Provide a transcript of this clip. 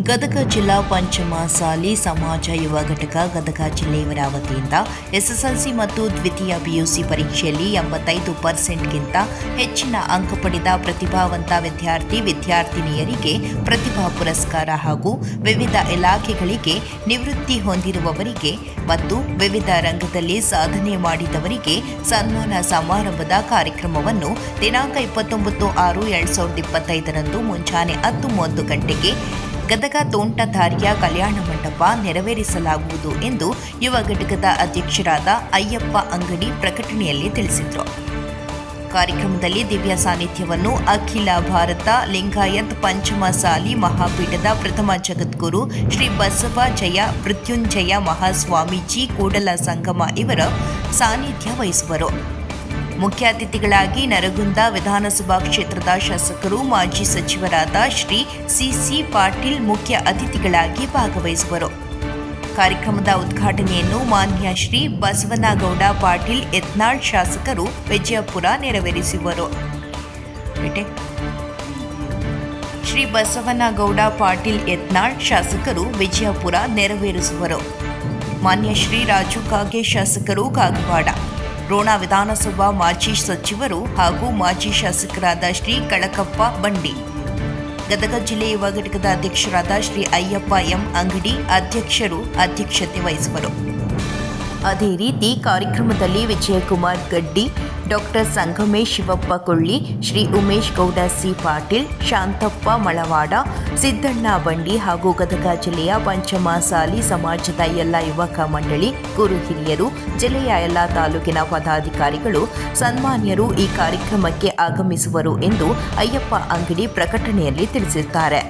ಗದಗ ಜಿಲ್ಲಾ ಪಂಚಮಸಾಲಿ ಸಮಾಜ ಯುವ ಘಟಕ ಗದಗ ಜಿಲ್ಲೆಯವರ ವತಿಯಿಂದ ಎಸ್ಎಸ್ಎಲ್ಸಿ ಮತ್ತು ದ್ವಿತೀಯ ಪಿಯುಸಿ ಪರೀಕ್ಷೆಯಲ್ಲಿ ಎಂಬತ್ತೈದು ಪರ್ಸೆಂಟ್ಗಿಂತ ಹೆಚ್ಚಿನ ಅಂಕ ಪಡೆದ ಪ್ರತಿಭಾವಂತ ವಿದ್ಯಾರ್ಥಿ ವಿದ್ಯಾರ್ಥಿನಿಯರಿಗೆ ಪ್ರತಿಭಾ ಪುರಸ್ಕಾರ ಹಾಗೂ ವಿವಿಧ ಇಲಾಖೆಗಳಿಗೆ ನಿವೃತ್ತಿ ಹೊಂದಿರುವವರಿಗೆ ಮತ್ತು ವಿವಿಧ ರಂಗದಲ್ಲಿ ಸಾಧನೆ ಮಾಡಿದವರಿಗೆ ಸನ್ಮಾನ ಸಮಾರಂಭದ ಕಾರ್ಯಕ್ರಮವನ್ನು ದಿನಾಂಕ ಇಪ್ಪತ್ತೊಂಬತ್ತು ಆರು ಎರಡ್ ಸಾವಿರದ ಇಪ್ಪತ್ತೈದರಂದು ಮುಂಜಾನೆ ಹತ್ತು ಮೂವತ್ತು ಗಂಟೆಗೆ ಗದಗ ತೋಂಟಧಾರ್ಯ ಕಲ್ಯಾಣ ಮಂಟಪ ನೆರವೇರಿಸಲಾಗುವುದು ಎಂದು ಯುವ ಘಟಕದ ಅಧ್ಯಕ್ಷರಾದ ಅಯ್ಯಪ್ಪ ಅಂಗಡಿ ಪ್ರಕಟಣೆಯಲ್ಲಿ ತಿಳಿಸಿದರು. ಕಾರ್ಯಕ್ರಮದಲ್ಲಿ ದಿವ್ಯ ಸಾನ್ನಿಧ್ಯವನ್ನು ಅಖಿಲ ಭಾರತ ಲಿಂಗಾಯತ್ ಪಂಚಮಸಾಲಿ ಮಹಾಪೀಠದ ಪ್ರಥಮ ಜಗದ್ಗುರು ಶ್ರೀ ಬಸವ ಜಯ ಮೃತ್ಯುಂಜಯ ಮಹಾಸ್ವಾಮೀಜಿ ಕೂಡಲ ಸಂಗಮ ಇವರ ಸಾನ್ನಿಧ್ಯ ವಹಿಸುವರು. ಮುಖ್ಯ ಅತಿಥಿಗಳಾಗಿ ನರಗುಂದ ವಿಧಾನಸಭಾ ಕ್ಷೇತ್ರದ ಶಾಸಕರು, ಮಾಜಿ ಸಚಿವರಾದ ಶ್ರೀ ಸಿಸಿ ಪಾಟೀಲ್ ಮುಖ್ಯ ಅತಿಥಿಗಳಾಗಿ ಭಾಗವಹಿಸುವರು. ಕಾರ್ಯಕ್ರಮದ ಉದ್ಘಾಟನೆಯನ್ನು ಮಾನ್ಯ ಶ್ರೀ ಬಸವನಗೌಡ ಪಾಟೀಲ್, ಯತ್ನಾಳ್ ಶಾಸಕರು ವಿಜಯಪುರ ನೆರವೇರಿಸುವರು. ಶ್ರೀ ಬಸವನಗೌಡ ಪಾಟೀಲ್, ಯತ್ನಾಳ್ ಶಾಸಕರು ವಿಜಯಪುರ ನೆರವೇರಿಸುವರು. ಮಾನ್ಯ ಶ್ರೀ ರಾಜು ಕಾಗೆ ಶಾಸಕರು, ಕಾಗವಾಡ. ರೋಣ ವಿಧಾನಸಭಾ ಮಾಜಿ ಸಚಿವರು ಹಾಗೂ ಮಾಜಿ ಶಾಸಕರಾದ ಶ್ರೀ ಕಳಕಪ್ಪ ಬಂಡಿ. ಗದಗ ಜಿಲ್ಲೆ ಯುವ ಘಟಕದ ಅಧ್ಯಕ್ಷರಾದ ಶ್ರೀ ಅಯ್ಯಪ್ಪ ಎಂ ಅಂಗಡಿ ಅಧ್ಯಕ್ಷರು ಅಧ್ಯಕ್ಷತೆ ವಹಿಸುವರು. ಅದೇ ರೀತಿ ಕಾರ್ಯಕ್ರಮದಲ್ಲಿ ವಿಜಯಕುಮಾರ್ ಗಡ್ಡಿ, ಡಾಕ್ಟರ್ ಸಂಗಮೇಶ್ ಶಿವಪ್ಪ ಕೊಳ್ಳಿ ಶ್ರೀ ಉಮೇಶ್ ಗೌಡ, ಸಿ ಪಾಟೀಲ್, ಶಾಂತಪ್ಪ ಮಳವಾಡ, ಸಿದ್ದಣ್ಣ ಬಂಡಿ ಹಾಗೂ ಗದಗ ಜಿಲ್ಲೆಯ ಪಂಚಮಸಾಲಿ ಸಮಾಜದ ಎಲ್ಲ ಯುವಕ ಮಂಡಳಿ, ಗುರು ಹಿರಿಯರು ಜಿಲ್ಲೆಯ ಎಲ್ಲ ತಾಲೂಕಿನ ಪದಾಧಿಕಾರಿಗಳು, ಸನ್ಮಾನ್ಯರು ಈ ಕಾರ್ಯಕ್ರಮಕ್ಕೆ ಆಗಮಿಸುವರು ಎಂದು ಅಯ್ಯಪ್ಪ ಅಂಗಡಿ ಪ್ರಕಟಣೆಯಲ್ಲಿ ತಿಳಿಸಿದ್ದಾರೆ.